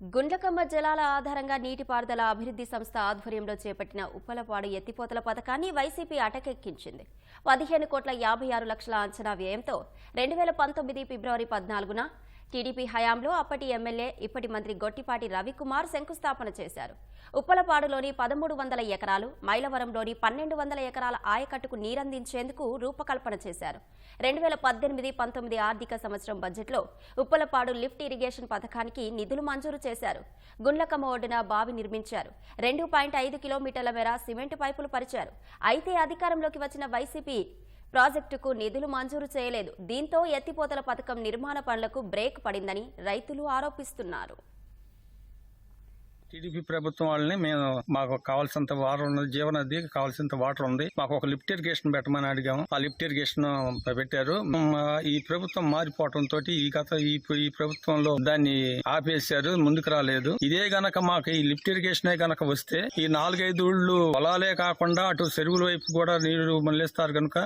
గుండ్లకమ్మ జలాల ఆధారంగా నీటిపారుదల అభివృద్ధి సంస్థ ఆధ్వర్యంలో చేపట్టిన ఉప్పలపాడు ఎత్తిపోతల పథకాన్ని వైసీపీ అటకెక్కించింది. పదిహేను కోట్ల యాభై ఆరు లక్షల అంచనా వ్యయంతో రెండు వేల పంతొమ్మిది ఫిబ్రవరి పద్నాలుగున టీడీపీ హయాంలో అప్పటి ఎమ్మెల్యే ఇప్పటి మంత్రి గొట్టిపాటి రవికుమార్ శంకుస్థాపన చేశారు. ఉప్పలపాడులోని పదమూడు వందల ఎకరాలు మైలవరంలోని పన్నెండు వందల ఎకరాల ఆయకట్టుకు నీరందించేందుకు రూపకల్పన చేశారు. రెండు వేల పద్దెనిమిది పంతొమ్మిది ఆర్థిక సంవత్సరం బడ్జెట్లో ఉప్పలపాడు లిఫ్ట్ ఇరిగేషన్ పథకానికి నిధులు మంజూరు చేశారు. గుండ్లకమ్మ ఒడ్డున బావి నిర్మించారు. రెండు పాయింట్ ఐదు కిలోమీటర్ల మేర సిమెంట్ పైపులు పరిచారు. అయితే అధికారంలోకి వచ్చిన వైసీపీ ప్రాజెక్టుకు నిధులు మంజూరు చేయలేదు. దీంతో ఎత్తిపోతల పథకం నిర్మాణ పనులకు బ్రేక్ పడిందని రైతులు ఆరోపిస్తున్నారు. టీడీపీ ప్రభుత్వం వాళ్ళని మేము మాకు కావాల్సినంత వాటర్ ఉన్నది జీవనది కావాల్సినంత వాటర్ ఉంది. మాకు ఒక లిఫ్ట్ ఇరిగేషన్ పెట్టమని అడిగాము. ఆ లిఫ్ట్ ఇరిగేషన్ పెట్టారు. ఈ ప్రభుత్వం మారిపోవటం తోటి ఈ గత ఈ ప్రభుత్వంలో దాన్ని ఆపేశారు ముందుకు రాలేదు. ఇదే గనక మాకు ఈ లిఫ్ట్ ఇరిగేషన్ గనక వస్తే ఈ నాలుగైదు ఊళ్ళు పొలాలే కాకుండా అటు చెరువుల వైపు కూడా నీరు మళ్ళేస్తారు కనుక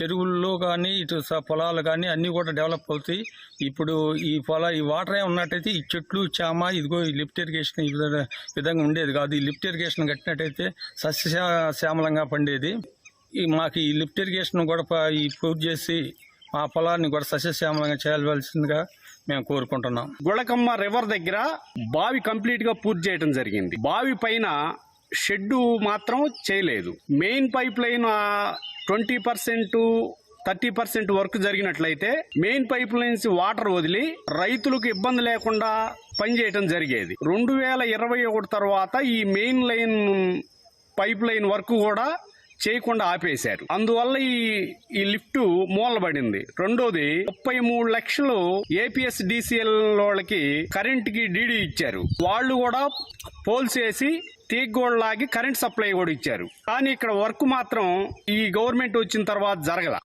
చెరువుల్లో కానీ ఇటు స- పొలాలు కానీ అన్ని కూడా డెవలప్ అవుతాయి. ఇప్పుడు ఈ పొల ఈ వాటరే ఉన్నట్టయితే ఈ చెట్లు చామ ఇదిగో ఈ లిఫ్ట్ ఇరిగేషన్ ఈ విధంగా- ఉండేది కాదు. ఈ లిఫ్ట్ ఇరిగేషన్ కట్టినట్టయితే సస్య శ్యామలంగా పండేది. ఈ మాకు ఈ లిఫ్ట్ ఇరిగేషన్ కూడా ఈ పూర్తి చేసి మా పొలాన్ని కూడా సస్యశ్యామలంగా చేయవలసిందిగా మేము కోరుకుంటున్నాం. గుళకమ్మ రివర్ దగ్గర బావి కంప్లీట్గా పూర్తి చేయడం జరిగింది. బావి పైన షెడ్డు మాత్రం చేయలేదు. Main pipe line twenty percent thirty percent work జరిగినట్లయితే main pipe lines water వదిలి రైతులకు ఇబ్బంది లేకుండా పనిచేయటం జరిగేది. రెండు వేల ఇరవై ఒకటి తర్వాత ఈ main line pipe line work కూడా చేయకుండా ఆపేశారు. అందువల్ల ఈ ఈ లిఫ్ట్ మూలబడింది. రెండోది ముప్పై మూడు లక్షలు ఏపీఎస్ డిసిఎల్ వాళ్ళకి కరెంట్కి డీడీ ఇచ్చారు. వాళ్ళు కూడా పోల్చేసి వేసి లాగి కరెంట్ సప్లై కూడా ఇచ్చారు. కానీ ఇక్కడ వర్క్ మాత్రం ఈ గవర్నమెంట్ వచ్చిన తర్వాత జరగల.